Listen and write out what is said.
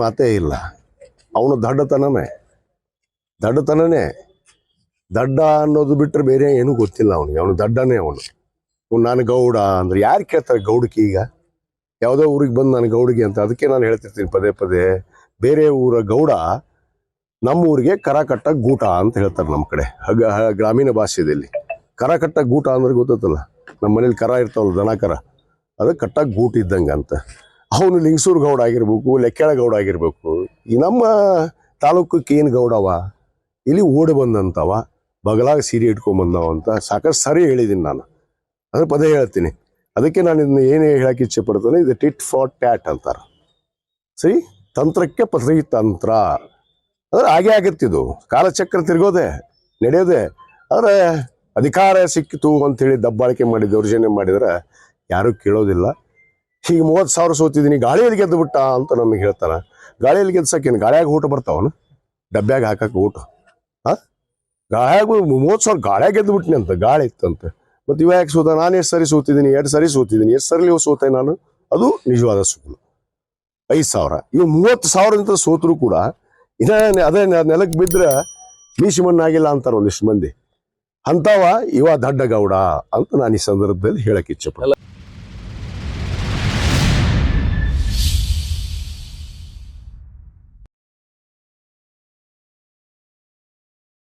ಮಾತೇ ಇಲ್ಲ. ಅವನು ದಡ್ಡತನನೇ. ದಡ್ಡತನನೇ. ದಡ್ಡ ಅನ್ನೋದು ಬಿಟ್ಟರೆ ಬೇರೆ ಏನೂ ಗೊತ್ತಿಲ್ಲ ಅವನಿಗೆ. ಅವನು ದಡ್ಡನೇ ಅವನು. ನಾನು ಗೌಡ ಅಂದ್ರೆ ಯಾರು ಕೇಳ್ತಾರೆ ಗೌಡಕ್ಕೆ ಈಗ? ಯಾವುದೋ ಊರಿಗೆ ಬಂದು ನಾನು ಗೌಡಿಗೆ ಅಂತ ಅದಕ್ಕೆ ನಾನು ಹೇಳ್ತಿರ್ತೀನಿ ಪದೇ ಪದೇ. ಬೇರೆ ಊರ ಗೌಡ ನಮ್ಮ ಊರಿಗೆ ಕರಕಟ್ಟ ಗೂಟ ಅಂತ ಹೇಳ್ತಾರೆ ನಮ್ಮ ಕಡೆ ಗ್ರಾಮೀಣ ಭಾಷೆಯಲ್ಲಿ. ಕರಕಟ್ಟ ಗೂಟ ಅಂದ್ರೆ ಗೊತ್ತಲ್ಲ ನಮ್ಮ ಮನೇಲಿ ಕರ ಇರ್ತಾವಲ್ಲ ದನ ಕರ. ಅದು ಕಟ್ಟ ಗೂಟ ಇದ್ದಂಗೆ ಅಂತ. ಅವನು ಲಿಂಗಸೂರು ಗೌಡ ಆಗಿರ್ಬೇಕು ಲೆಕ್ಕೆಳ ಗೌಡ ಆಗಿರ್ಬೇಕು. ಈ ನಮ್ಮ ತಾಲೂಕಕ್ಕೆ ಏನು ಗೌಡವ ಇಲ್ಲಿ ಓಡಿ ಬಂದಂಥವ ಬಗಲಾಗ ಸೀರೆ ಇಟ್ಕೊಂಡ್ ಬಂದವ ಅಂತ ಸಾಕಷ್ಟು ಸರಿ ಹೇಳಿದ್ದೀನಿ ನಾನು. ಅದ್ರ ಪದೇ ಹೇಳ್ತೀನಿ. ಅದಕ್ಕೆ ನಾನು ಇದನ್ನ ಏನು ಹೇಳಕ್ಕೆ ಇಚ್ಛೆ ಪಡ್ತೇನೆ, ಇದು ಟಿಟ್ ಫಾರ್ ಟ್ಯಾಟ್ ಅಂತಾರೆ. ಸರಿ ತಂತ್ರಕ್ಕೆ ಪ್ರತಿ ತಂತ್ರ. ಅಂದ್ರೆ ಹಾಗೆ ಆಗತ್ತಿದು ಕಾಲಚಕ್ರ ತಿರ್ಗೋದೆ, ನಡೆಯೋದೆ. ಆದರೆ ಅಧಿಕಾರ ಸಿಕ್ಕಿತು ಅಂತೇಳಿ ದಬ್ಬಾಳಿಕೆ ಮಾಡಿ ದೌರ್ಜನ್ಯ ಮಾಡಿದ್ರೆ ಯಾರೂ ಕೇಳೋದಿಲ್ಲ. ಈಗ ಮೂವತ್ತು ಸಾವಿರ ಸೋತಿದ್ದೀನಿ, ಗಾಳಿಯಲ್ಲಿ ಗೆದ್ದು ಬಿಟ್ಟ ಅಂತ ನಮಗೆ ಹೇಳ್ತಾರೆ. ಗಾಳಿಯಲ್ಲಿ ಗೆದ್ಸಕ್ಕೇನು ಗಾಳಿಯಾಗ ಊಟ ಬರ್ತಾವನು ಡಬ್ಬ್ಯಾಗ ಹಾಕಕ್ಕೆ ಊಟ. ಹಾಂ ಗಾಳಿಯಾಗ ಮೂವತ್ತು ಸಾವಿರ ಗಾಳಿಯಾಗ ಗೆದ್ದು ಬಿಟ್ಟಿನಿ ಅಂತ, ಗಾಳಿ ಇತ್ತಂತ ಮತ್ತು ಇವ ಯಾಕೆ ಸೋತ? ನಾನು ಎಷ್ಟು ಸರಿ ಸೋತಿದ್ದೀನಿ, ಎರಡು ಸರಿ ಸೋತಿದ್ದೀನಿ, ಎಷ್ಟು ಸರಿ ಸೋತೆ ನಾನು? ಅದು ನಿಜವಾದ ಸುಳ್ಳು. ಐದು ಸಾವಿರ. ಇವು ಮೂವತ್ತು ಸಾವಿರದಿಂದ ಸೋತರು ಕೂಡ ಇದೇ ಅದೇ ನೆಲಕ್ಕೆ ಬಿದ್ದರೆ ಮೀಸಿ ಮಣ್ಣಾಗಿಲ್ಲ ಅಂತಾರೆ ಒಂದಿಷ್ಟು ಮಂದಿ. ಅಂತಾವ ಇವ ದಡ್ಡ ಗೌಡ ಅಂತ ನಾನು ಈ ಸಂದರ್ಭದಲ್ಲಿ ಹೇಳಕ್ಕೆ ಇಚ್ಛೆ